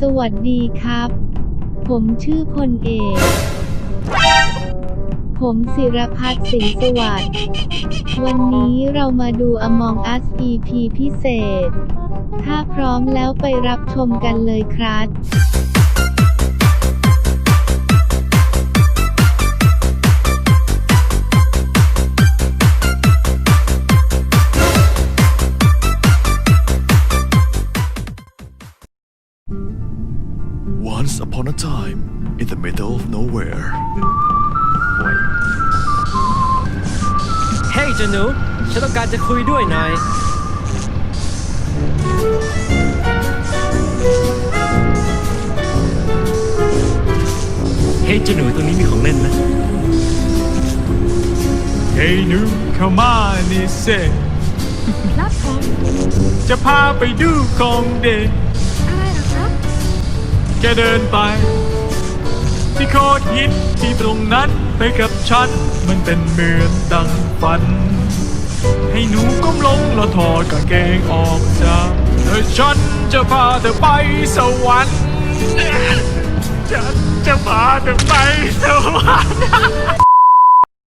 สวัสดีครับ ผมชื่อพลเอก ผมศิรพัฒน์สิงห์สวัสดิ์ วันนี้เรามาดู Among Us EP พิเศษ ถ้าพร้อมแล้วไปรับชมกันเลยครับ Once upon a time, in the middle of nowhere. เฮ้ยเจ้าหนูฉันต้องการจะคุยด้วยหน่อย เฮ้ยเจ้าหนูตรงนี้มีของเล่นนะ เฮ้ยหนูเข้ามานี่เซครับผมจะพาไปดูของเด็ก แกเดินไป ที่โคตรฮิตที่ตรงนั้นไปกับฉัน มันเป็นเหมือนดังฝัน ให้หนูก้มลงแล้วถอดกางเกงออกจากเธอฉันจะพาเธอไปสวรรค์ฉันจะพาเธอไปสวรรค์